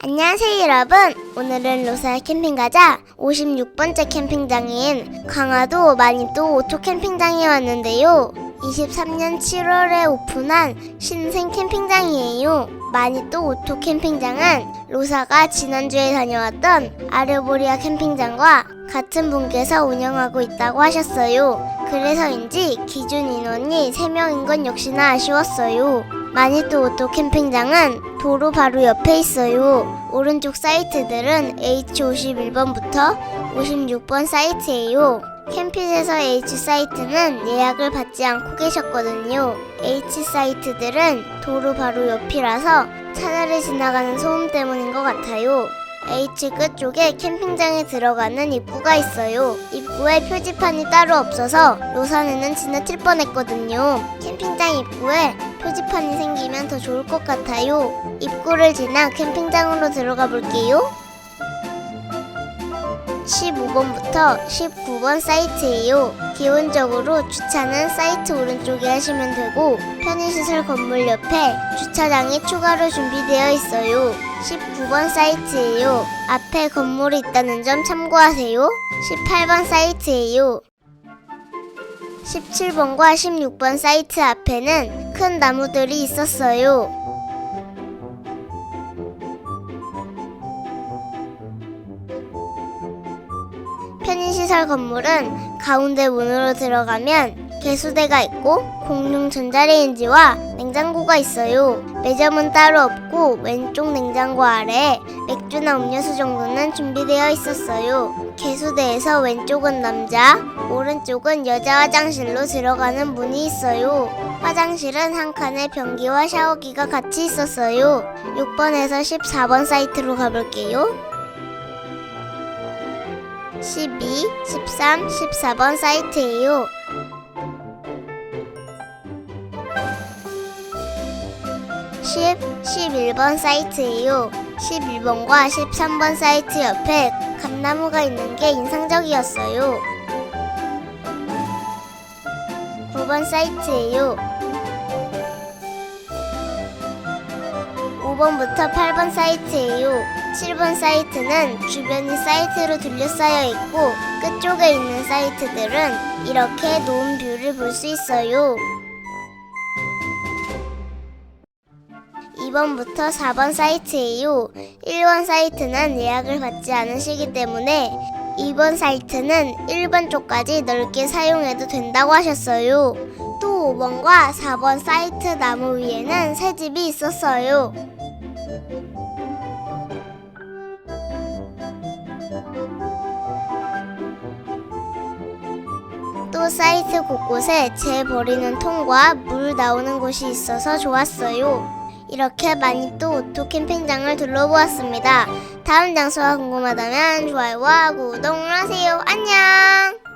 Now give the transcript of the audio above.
안녕하세요 여러분. 오늘은 로사 캠핑 가자 56번째 캠핑장인 강화도 마니또 오토 캠핑장에 왔는데요. 23년 7월에 오픈한 신생 캠핑장이에요. 마니또 오토 캠핑장은 로사가 지난주에 다녀왔던 아르보리아 캠핑장과 같은 분께서 운영하고 있다고 하셨어요. 그래서인지 기준 인원이 3명인 건 역시나 아쉬웠어요 마니또 오토 캠핑장은 도로 바로 옆에 있어요. 오른쪽 사이트들은 H51번부터 56번 사이트예요. 캠핏에서 H 사이트는 예약을 받지 않고 계셨거든요. H 사이트들은 도로 바로 옆이라서 차들이 지나가는 소음 때문인 것 같아요. H 끝쪽에 캠핑장에 들어가는 입구가 있어요. 입구에 표지판이 따로 없어서 로산에는 지나칠 뻔했거든요. 캠핑장 입구에 표지판이 생기면 더 좋을 것 같아요. 입구를 지나 캠핑장으로 들어가 볼게요. 15번부터 19번 사이트예요. 기본적으로 주차는 사이트 오른쪽에 하시면 되고 편의시설 건물 옆에 주차장이 추가로 준비되어 있어요. 19번 사이트예요. 앞에 건물이 있다는 점 참고하세요. 18번 사이트예요. 17번과 16번 사이트 앞에는 큰 나무들이 있었어요. 편의시설 건물은 가운데 문으로 들어가면 개수대가 있고 공용 전자레인지와 냉장고가 있어요. 매점은 따로 없고 왼쪽 냉장고 아래에 맥주나 음료수 정도는 준비되어 있었어요. 개수대에서 왼쪽은 남자, 오른쪽은 여자 화장실로 들어가는 문이 있어요. 화장실은 한 칸에 변기와 샤워기가 같이 있었어요. 6번에서 14번 사이트로 가볼게요. 12, 13, 14번 사이트예요. 십 11번 사이트예요. 11번과 13번 사이트 옆에 감나무가 있는 게 인상적이었어요. 9번 사이트예요. 5번부터 8번 사이트예요. 7번 사이트는 주변이 사이트로 둘러싸여 있고 끝쪽에 있는 사이트들은 이렇게 노은 뷰를 볼 수 있어요. 2번부터 4번 사이트예요. 1번 사이트는 예약을 받지 않으시기 때문에 2번 사이트는 1번 쪽까지 넓게 사용해도 된다고 하셨어요. 또 5번과 4번 사이트 나무 위에는 새 집이 있었어요. 또 사이트 곳곳에 재 버리는 통과 물 나오는 곳이 있어서 좋았어요. 이렇게 많이 또 오토 캠핑장을 둘러보았습니다. 다음 장소가 궁금하다면 좋아요와 구독을 하세요. 안녕!